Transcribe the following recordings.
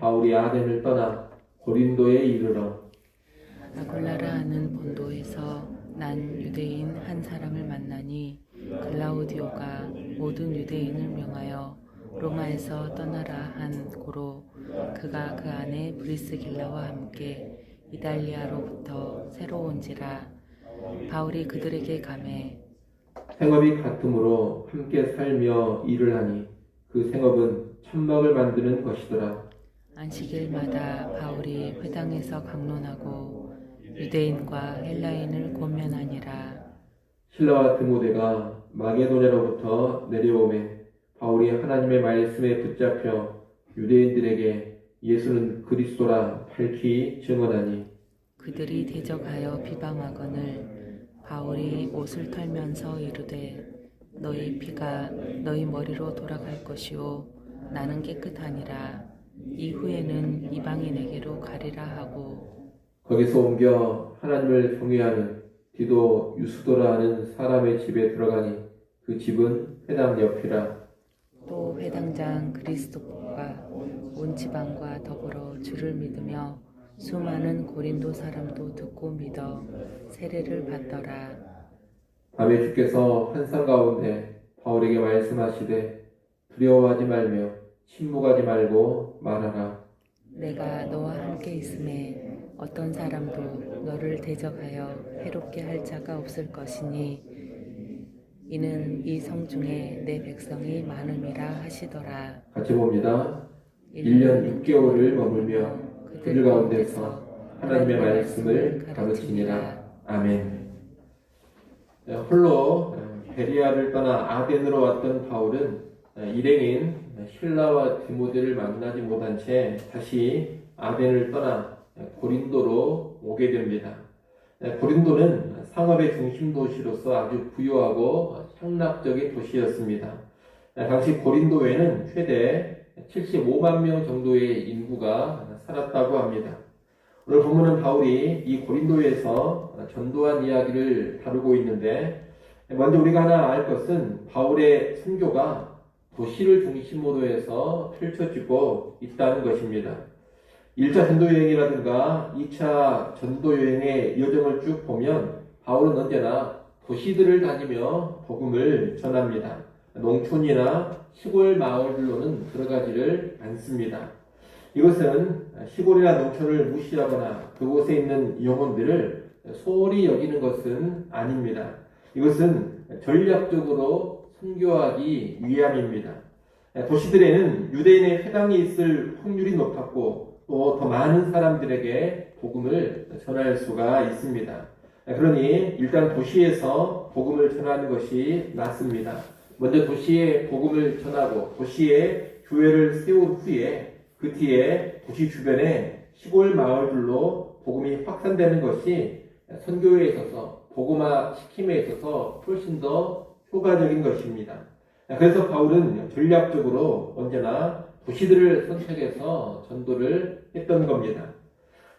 바울이 아덴을 떠나 고린도에 이르러 아굴라라 하는 본도에서 난 유대인 한 사람을 만나니 글라우디오가 모든 유대인을 명하여 로마에서 떠나라 한 고로 그가 그 안에 브리스길라와 함께 이달리아로부터 새로 온지라 바울이 그들에게 감해 생업이 같으므로 함께 살며 일을 하니 그 생업은 천막을 만드는 것이더라. 안식일마다 바울이 회당에서 강론하고 유대인과 헬라인을 권면하니라. 신라와 드모데가 마게도냐로부터 내려오매 바울이 하나님의 말씀에 붙잡혀 유대인들에게 예수는 그리스도라 밝히 증언하니 그들이 대적하여 비방하거늘 바울이 옷을 털면서 이르되 너희 피가 너희 머리로 돌아갈 것이요 나는 깨끗하니라 이후에는 이방인에게로 가리라 하고 거기서 옮겨 하나님을 경외하는 디도 유스도라 하는 사람의 집에 들어가니 그 집은 회당 옆이라. 또 회당장 그리스도가 온 지방과 더불어 주를 믿으며 수많은 고린도 사람도 듣고 믿어 세례를 받더라. 밤에 주께서 환상 가운데 바울에게 말씀하시되 두려워하지 말며 침묵하지 말고 말하라 내가 너와 함께 있음에 어떤 사람도 너를 대적하여 해롭게 할 자가 없을 것이니 이는 이 성 중에 내 백성이 많음이라 하시더라. 같이 봅니다. 1년 6개월을 머물며 그들 가운데서 하나님의 말씀을 가르치니라. 아멘. 네, 홀로 베리아를 떠나 아덴으로 왔던 바울은 일행인 신라와 디모데를 만나지 못한 채 다시 아덴을 떠나 고린도로 오게 됩니다. 고린도는 상업의 중심 도시로서 아주 부유하고 향락적인 도시였습니다. 당시 고린도에는 최대 75만 명 정도의 인구가 살았다고 합니다. 오늘 본문은 바울이 이 고린도에서 전도한 이야기를 다루고 있는데 먼저 우리가 하나 알 것은 바울의 선교가 도시를 중심으로 해서 펼쳐지고 있다는 것입니다. 1차 전도 여행이라든가 2차 전도 여행의 여정을 쭉 보면 바울은 언제나 도시들을 다니며 복음을 전합니다. 농촌이나 시골 마을로는 들어가지를 않습니다. 이것은 시골이나 농촌을 무시하거나 그곳에 있는 영혼들을 소홀히 여기는 것은 아닙니다. 이것은 전략적으로 선교하기 위함입니다. 도시들에는 유대인의 회당이 있을 확률이 높았고 또 더 많은 사람들에게 복음을 전할 수가 있습니다. 그러니 일단 도시에서 복음을 전하는 것이 낫습니다. 먼저 도시에 복음을 전하고 도시에 교회를 세운 후에 그 뒤에 도시 주변에 시골 마을들로 복음이 확산되는 것이 선교에 있어서 복음화 시킴에 있어서 훨씬 더 효과적인 것입니다. 그래서 바울은 전략적으로 언제나 도시들을 선택해서 전도를 했던 겁니다.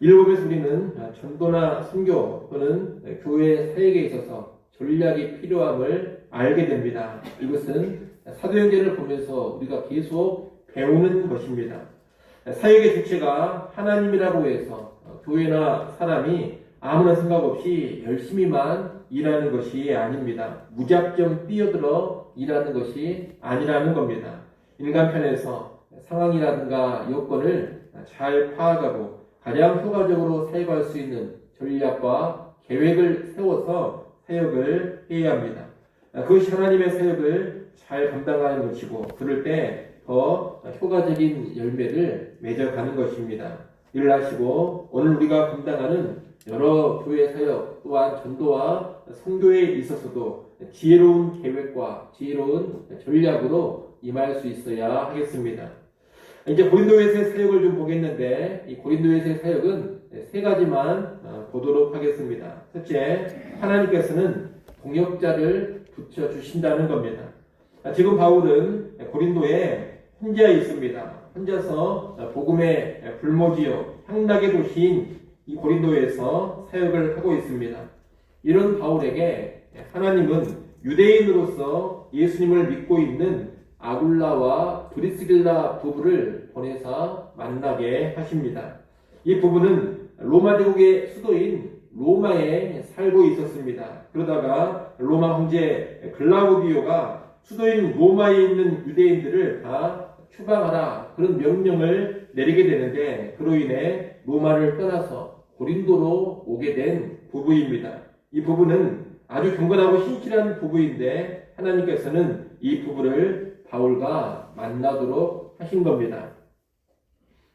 보면서 우리는 전도나 선교 또는 교회 사역에 있어서 전략이 필요함을 알게 됩니다. 이것은 사도행전을 보면서 우리가 계속 배우는 것입니다. 사역의 주체가 하나님이라고 해서 교회나 사람이 아무런 생각 없이 열심히만 일하는 것이 아닙니다. 무작정 뛰어들어 일하는 것이 아니라는 겁니다. 인간 편에서 상황이라든가 여건을 잘 파악하고 가장 효과적으로 사역할 수 있는 전략과 계획을 세워서 사역을 해야 합니다. 그것이 하나님의 사역을 잘 감당하는 것이고 그럴 때 더 효과적인 열매를 맺어가는 것입니다. 이를 하시고 오늘 우리가 감당하는 여러 교회 사역 또한 전도와 선교에 있어서도 지혜로운 계획과 지혜로운 전략으로 임할 수 있어야 하겠습니다. 이제 고린도에서의 사역을 좀 보겠는데 이 고린도에서의 사역은 세 가지만 어, 보도록 하겠습니다. 첫째, 하나님께서는 동역자를 붙여 주신다는 겁니다. 지금 바울은 고린도에 혼자 있습니다. 혼자서 복음의 불모지역 향락의 도시인 이 고린도에서 사역을 하고 있습니다. 이런 바울에게 하나님은 유대인으로서 예수님을 믿고 있는 아굴라와 브리스길라 부부를 보내사 만나게 하십니다. 이 부부는 로마 제국의 수도인 로마에 살고 있었습니다. 그러다가 로마 황제 글라우디오가 수도인 로마에 있는 유대인들을 다 추방하라 그런 명령을 내리게 되는데 그로 인해 로마를 떠나서 고린도로 오게 된 부부입니다. 이 부부는 아주 경건하고 신실한 부부인데 하나님께서는 이 부부를 바울과 만나도록 하신 겁니다.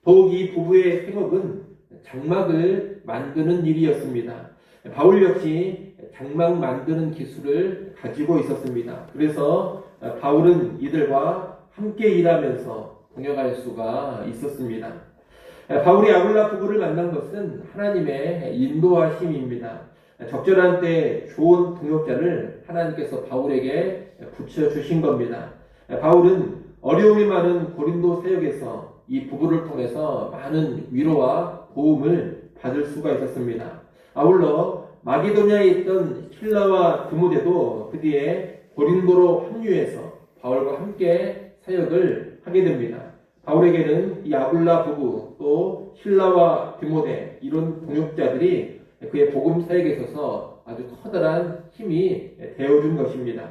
더욱 이 부부의 생업은 장막을 만드는 일이었습니다. 바울 역시 장막 만드는 기술을 가지고 있었습니다. 그래서 바울은 이들과 함께 일하면서 동역할 수가 있었습니다. 바울이 아굴라 부부를 만난 것은 하나님의 인도하심입니다. 적절한 때 좋은 동역자를 하나님께서 바울에게 붙여주신 겁니다. 바울은 어려움이 많은 고린도 사역에서 이 부부를 통해서 많은 위로와 도움을 받을 수가 있었습니다. 아울러 마게도냐에 있던 신라와 드모데도 그 뒤에 고린도로 합류해서 바울과 함께 사역을 하게 됩니다. 바울에게는 이 아굴라 부부 또 신라와 디모데 이런 동역자들이 그의 복음 사역에 있어서 아주 커다란 힘이 되어준 것입니다.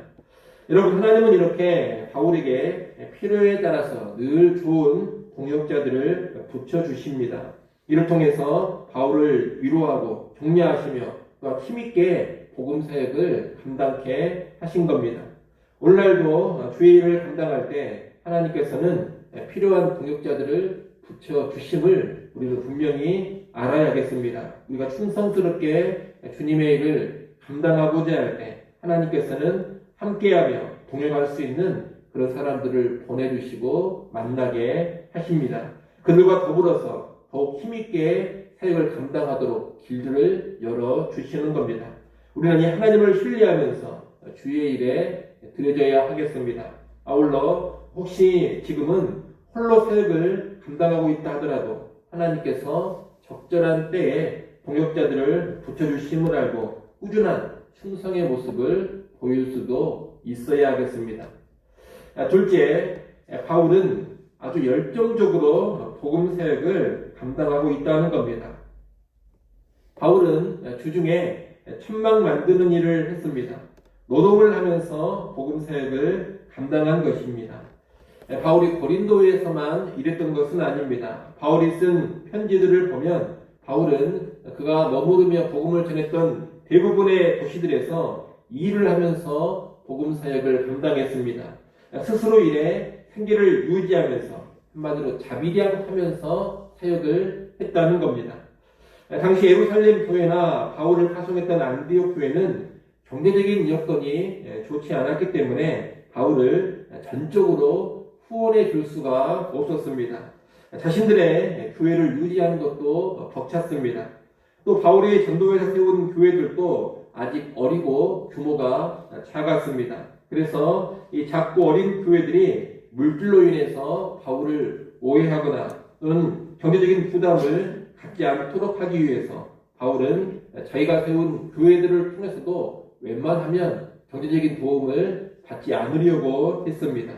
여러분 하나님은 이렇게 바울에게 필요에 따라서 늘 좋은 동역자들을 붙여 주십니다. 이를 통해서 바울을 위로하고 격려하시며 또 힘있게 복음 사역을 감당케 하신 겁니다. 오늘날도 주의 일을 감당할 때 하나님께서는 필요한 동역자들을 붙여 주심을 우리는 분명히 알아야겠습니다. 우리가 충성스럽게 주님의 일을 감당하고자 할 때 하나님께서는 함께하며 동행할 수 있는 그런 사람들을 보내주시고 만나게 하십니다. 그들과 더불어서 더욱 힘있게 사역을 감당하도록 길들을 열어 주시는 겁니다. 우리는 이 하나님을 신뢰하면서 주의 일에 들여져야 하겠습니다. 아울러 혹시 지금은 홀로 사역을 감당하고 있다 하더라도 하나님께서 적절한 때에 동역자들을 붙여주심을 알고 꾸준한 충성의 모습을 보일 수도 있어야 하겠습니다. 아, 둘째, 바울은 아주 열정적으로 복음 사역을 감당하고 있다는 겁니다. 바울은 주중에 천막 만드는 일을 했습니다. 노동을 하면서 복음 사역을 감당한 것입니다. 바울이 고린도에서만 일했던 것은 아닙니다. 바울이 쓴 편지들을 보면 바울은 그가 머무르며 복음을 전했던 대부분의 도시들에서 일을 하면서 복음 사역을 감당했습니다. 스스로 일해 생계를 유지하면서 한마디로 자비량하면서 사역을 했다는 겁니다. 당시 예루살렘 교회나 바울을 파송했던 안디옥 교회는 경제적인 여건이 좋지 않았기 때문에 바울을 전적으로 후원해 줄 수가 없었습니다. 자신들의 교회를 유지하는 것도 벅찼습니다. 또 바울이 전도회에서 세운 교회들도 아직 어리고 규모가 작았습니다. 그래서 이 작고 어린 교회들이 물질로 인해서 바울을 오해하거나 또는 경제적인 부담을 갖지 않도록 하기 위해서 바울은 자기가 세운 교회들을 통해서도 웬만하면 경제적인 도움을 받지 않으려고 했습니다.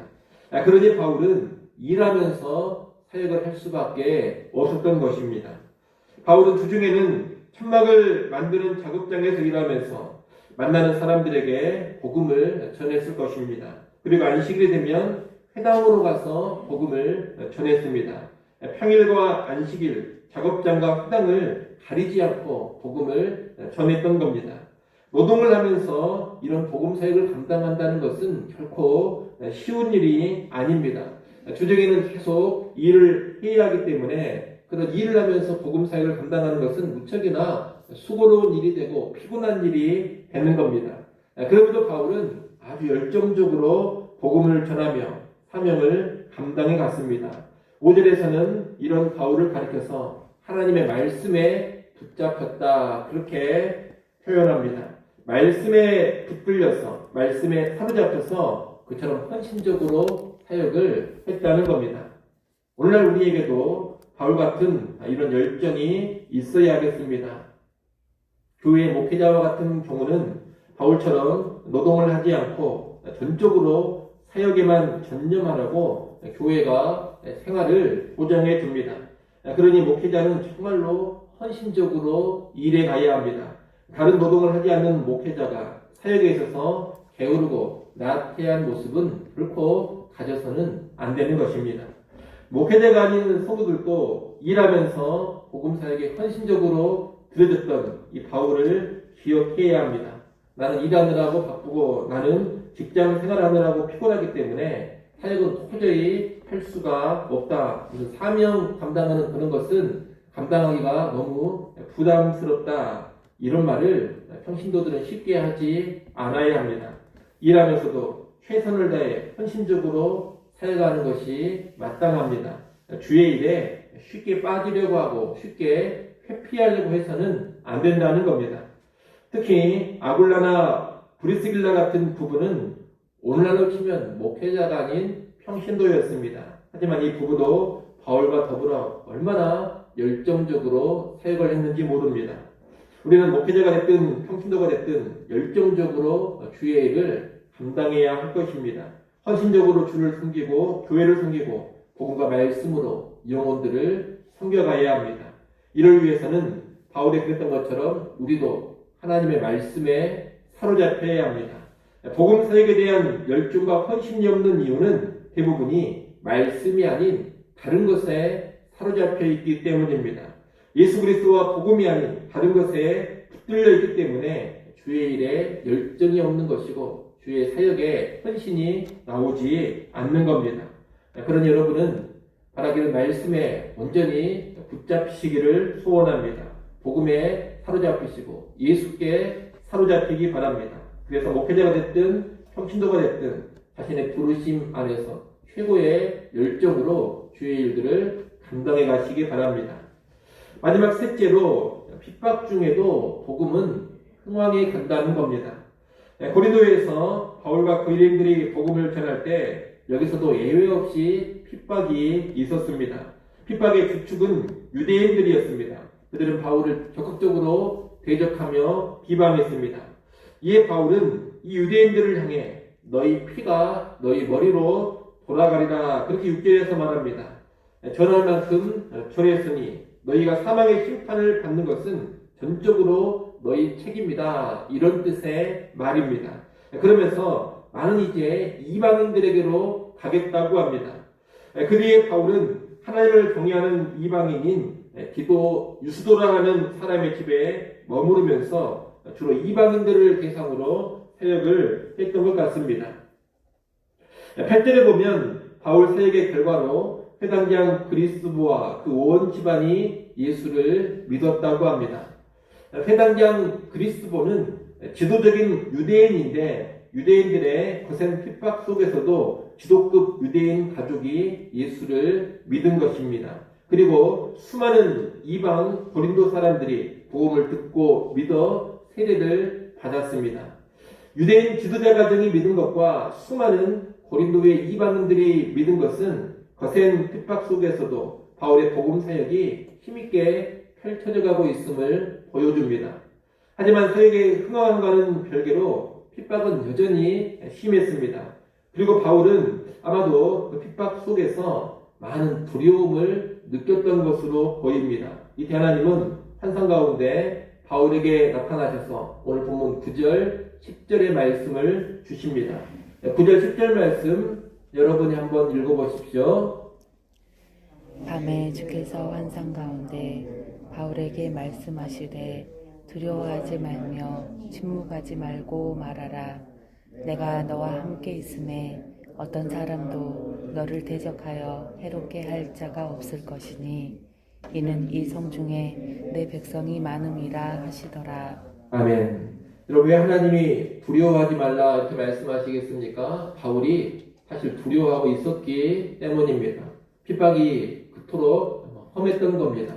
아, 그러니 바울은 일하면서 사역을 할 수밖에 없었던 것입니다. 바울은 주중에는 천막을 만드는 작업장에서 일하면서 만나는 사람들에게 복음을 전했을 것입니다. 그리고 안식일이 되면 회당으로 가서 복음을 전했습니다. 평일과 안식일, 작업장과 회당을 가리지 않고 복음을 전했던 겁니다. 노동을 하면서 이런 복음 사역을 감당한다는 것은 결코 쉬운 일이 아닙니다. 주중에는 계속 일을 해야 하기 때문에 그런 일을 하면서 복음 사역을 감당하는 것은 무척이나 수고로운 일이 되고 피곤한 일이 되는 겁니다. 그럼에도 바울은 아주 열정적으로 복음을 전하며 사명을 감당해 갔습니다. 5절에서는 이런 바울을 가리켜서 하나님의 말씀에 붙잡혔다 그렇게 표현합니다. 말씀에 붙들려서 말씀에 사로잡혀서 그처럼 헌신적으로 사역을 했다는 겁니다. 오늘날 우리에게도 바울 같은 이런 열정이 있어야 하겠습니다. 교회 목회자와 같은 경우는 바울처럼 노동을 하지 않고 전적으로 사역에만 전념하라고 교회가 생활을 보장해 줍니다. 그러니 목회자는 정말로 헌신적으로 일해 가야 합니다. 다른 노동을 하지 않는 목회자가 사역에 있어서 게으르고 나태한 모습은 결코 가져서는 안 되는 것입니다. 목회자가 아닌 성도들도 일하면서 복음 사역에 헌신적으로 들여졌던 이 바울을 기억해야 합니다. 나는 일하느라고 바쁘고 나는 직장 생활하느라고 피곤하기 때문에 사역은 도저히 할 수가 없다. 사명 감당하는 그런 것은 감당하기가 너무 부담스럽다. 이런 말을 평신도들은 쉽게 하지 않아야 합니다. 일하면서도 최선을 다해 헌신적으로 사역하는 것이 마땅합니다. 주의 일에 쉽게 빠지려고 하고 쉽게 회피하려고 해서는 안 된다는 겁니다. 특히 아굴라나 브리스길라 같은 부부는 오늘날로 치면 목회자가 아닌 평신도였습니다. 하지만 이 부부도 바울과 더불어 얼마나 열정적으로 사역을 했는지 모릅니다. 우리는 목회자가 됐든 평신도가 됐든 열정적으로 주의 일을 감당해야 할 것입니다. 헌신적으로 주를 섬기고 교회를 섬기고 복음과 말씀으로 영혼들을 섬겨가야 합니다. 이를 위해서는 바울이 그랬던 것처럼 우리도 하나님의 말씀에 사로잡혀야 합니다. 복음 사역에 대한 열정과 헌신이 없는 이유는 대부분이 말씀이 아닌 다른 것에 사로잡혀 있기 때문입니다. 예수 그리스도와 복음이 아닌 다른 것에 붙들려 있기 때문에 주의 일에 열정이 없는 것이고 주의 사역에 헌신이 나오지 않는 겁니다. 그런 여러분은 바라기는 말씀에 온전히 붙잡히시기를 소원합니다. 복음에 사로잡히시고 예수께 사로잡히기 바랍니다. 그래서 목회자가 됐든 평신도가 됐든 자신의 부르심 안에서 최고의 열정으로 주의 일들을 감당해 가시기 바랍니다. 마지막 셋째로 핍박 중에도 복음은 흥왕에 간다는 겁니다. 네, 고린도에서 바울과 그 일행들이 복음을 전할 때 여기서도 예외 없이 핍박이 있었습니다. 핍박의 주축은 유대인들이었습니다. 그들은 바울을 적극적으로 대적하며 비방했습니다. 이에 바울은 이 유대인들을 향해 너희 피가 너희 머리로 돌아가리라 그렇게 6절에서 말합니다. 전할 만큼 전했으니 너희가 사망의 심판을 받는 것은 전적으로 너희 책임이다. 이런 뜻의 말입니다. 그러면서 나는 이제 이방인들에게로 가겠다고 합니다. 그 뒤에 바울은 하나님을 경외하는 이방인인 기도 유수도라는 사람의 집에 머무르면서 주로 이방인들을 대상으로 사역을 했던 것 같습니다. 8절에 보면 바울 사역의 결과로 회당장 그리스부와 그 온 집안이 예수를 믿었다고 합니다. 회당장 그리스보는 지도적인 유대인인데 유대인들의 거센 핍박 속에서도 지도급 유대인 가족이 예수를 믿은 것입니다. 그리고 수많은 이방 고린도 사람들이 복음을 듣고 믿어 세례를 받았습니다. 유대인 지도자 가정이 믿은 것과 수많은 고린도의 이방인들이 믿은 것은 거센 핍박 속에서도 바울의 복음 사역이 힘있게 펼쳐져 가고 있음을 보여줍니다. 하지만 사역의 흥황과는 별개로 핍박은 여전히 심했습니다. 그리고 바울은 아마도 그 핍박 속에서 많은 두려움을 느꼈던 것으로 보입니다. 이때 하나님은 환상 가운데 바울에게 나타나셔서 오늘 본문 9절, 10절의 말씀을 주십니다. 9절, 10절 말씀 여러분이 한번 읽어보십시오. 밤에 주께서 환상 가운데 바울에게 말씀하시되 두려워하지 말며 침묵하지 말고 말하라. 내가 너와 함께 있음에 어떤 사람도 너를 대적하여 해롭게 할 자가 없을 것이니 이는 이 성 중에 내 백성이 많음이라 하시더라. 아멘. 여러분 왜 하나님이 두려워하지 말라 이렇게 말씀하시겠습니까? 바울이 사실 두려워하고 있었기 때문입니다. 핍박이 그토록 험했던 겁니다.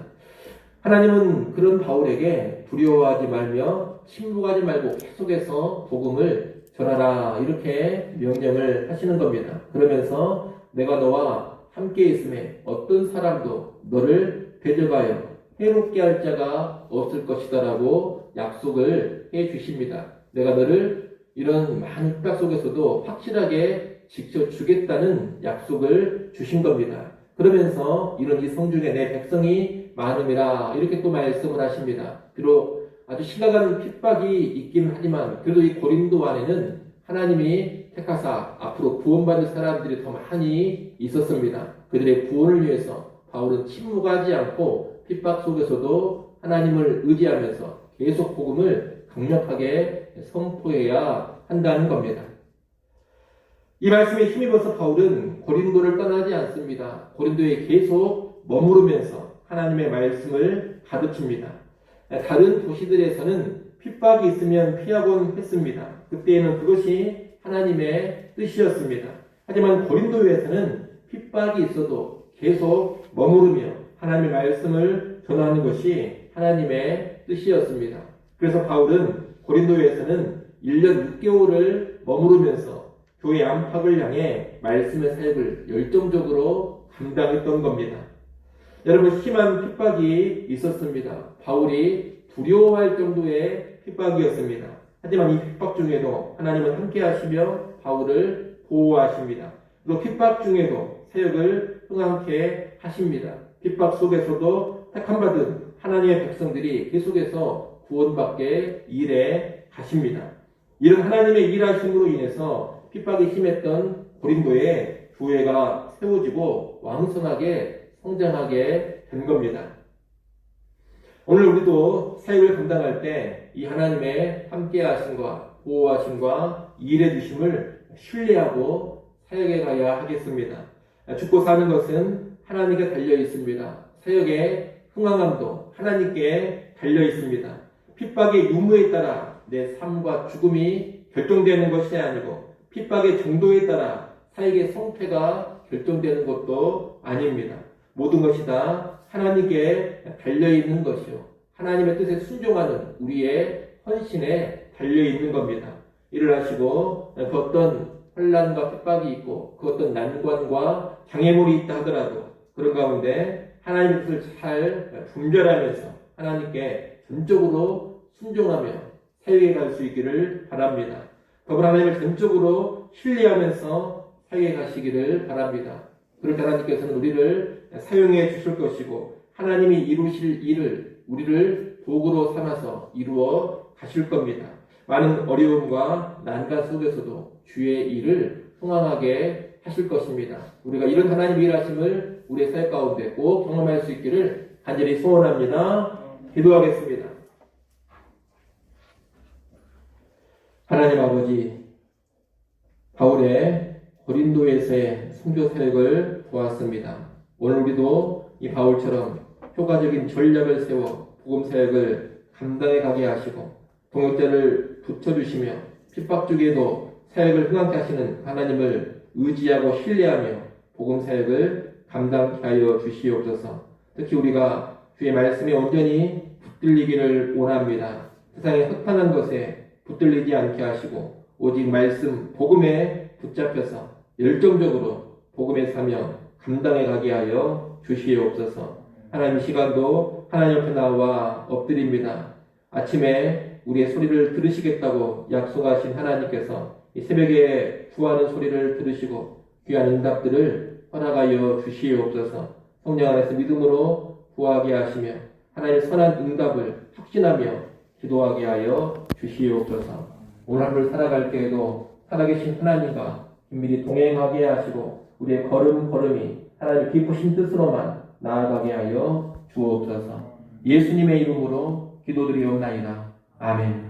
하나님은 그런 바울에게 두려워하지 말며 침묵하지 말고 계속해서 복음을 전하라 이렇게 명령을 하시는 겁니다. 그러면서 내가 너와 함께 있음에 어떤 사람도 너를 대적하여 해롭게 할 자가 없을 것이다라고 약속을 해 주십니다. 내가 너를 이런 많은 핍박 속에서도 확실하게 지켜주겠다는 약속을 주신 겁니다. 그러면서 이런 이 성중에 내 백성이 많음이라 이렇게 또 말씀을 하십니다. 비록 아주 심각한 핍박이 있긴 하지만 그래도 이 고린도 안에는 하나님이 택하사 앞으로 구원받을 사람들이 더 많이 있었습니다. 그들의 구원을 위해서 바울은 침묵하지 않고 핍박 속에서도 하나님을 의지하면서 계속 복음을 강력하게 선포해야 한다는 겁니다. 이 말씀에 힘입어서 바울은 고린도를 떠나지 않습니다. 고린도에 계속 머무르면서 하나님의 말씀을 가르칩니다. 다른 도시들에서는 핍박이 있으면 피하곤 했습니다. 그때에는 그것이 하나님의 뜻이었습니다. 하지만 고린도에서는 핍박이 있어도 계속 머무르며 하나님의 말씀을 전하는 것이 하나님의 뜻이었습니다. 그래서 바울은 고린도에서는 1년 6개월을 머무르면서 교회 안팎을 향해 말씀의 사역을 열정적으로 감당했던 겁니다. 여러분 심한 핍박이 있었습니다. 바울이 두려워할 정도의 핍박이었습니다. 하지만 이 핍박 중에도 하나님은 함께 하시며 바울을 보호하십니다. 또 핍박 중에도 사역을 흥하게 하십니다. 핍박 속에서도 택함받은 하나님의 백성들이 계속해서 구원받게 일해 가십니다. 이런 하나님의 일하심으로 인해서 핍박이 심했던 고린도에 교회가 세워지고 왕성하게 성장하게 된 겁니다. 오늘 우리도 사역을 감당할 때 이 하나님의 함께하심과 보호하심과 일해 주심을 신뢰하고 사역에 가야 하겠습니다. 죽고 사는 것은 하나님께 달려 있습니다. 사역의 흥황함도 하나님께 달려 있습니다. 핍박의 유무에 따라 내 삶과 죽음이 결정되는 것이 아니고 핍박의 정도에 따라 사역의 성패가 결정되는 것도 아닙니다. 모든 것이 다 하나님께 달려 있는 것이요. 하나님의 뜻에 순종하는 우리의 헌신에 달려 있는 겁니다. 일을 하시고 그 어떤 혼란과 핍박이 있고 그 어떤 난관과 장애물이 있다 하더라도 그런 가운데 하나님의 뜻을 잘 분별하면서 하나님께 전적으로 순종하며 사역에 갈 수 있기를 바랍니다. 더불어 하나님을 전적으로 신뢰하면서 사역에 가시기를 바랍니다. 때 하나님께서는 우리를 사용해 주실 것이고 하나님이 이루실 일을 우리를 도구로 삼아서 이루어 가실 겁니다. 많은 어려움과 난간 속에서도 주의 일을 흥황하게 하실 것입니다. 우리가 이런 하나님 일하심을 우리의 삶 가운데 꼭 경험할 수 있기를 간절히 소원합니다. 기도하겠습니다. 하나님 아버지, 바울의 고린도에서의 선교 사역을 보았습니다. 오늘 우리도 이 바울처럼 효과적인 전략을 세워 복음 사역을 감당해 가게 하시고 동역자를 붙여주시며 핍박 중에도 사역을 흥하게 하시는 하나님을 의지하고 신뢰하며 복음 사역을 감당케 하여 주시옵소서. 특히 우리가 주의 말씀에 온전히 붙들리기를 원합니다. 세상의 흑판한 것에 붙들리지 않게 하시고 오직 말씀 복음에 붙잡혀서 열정적으로 복음의 사명 감당해 가게 하여 주시옵소서. 하나님 이 시간도 하나님 옆에 나와 엎드립니다. 아침에 우리의 소리를 들으시겠다고 약속하신 하나님께서 이 새벽에 구하는 소리를 들으시고 귀한 응답들을 허락하여 주시옵소서. 성령 안에서 믿음으로 구하게 하시며 하나님의 선한 응답을 확신하며 기도하게 하여 주시옵소서. 오늘 하루를 살아갈 때에도 살아계신 하나님과 긴밀히 동행하게 하시고 우리의 걸음 걸음이 하나님 기쁘신 뜻으로만 나아가게 하여 주옵소서. 예수님의 이름으로 기도드리옵나이다. 아멘.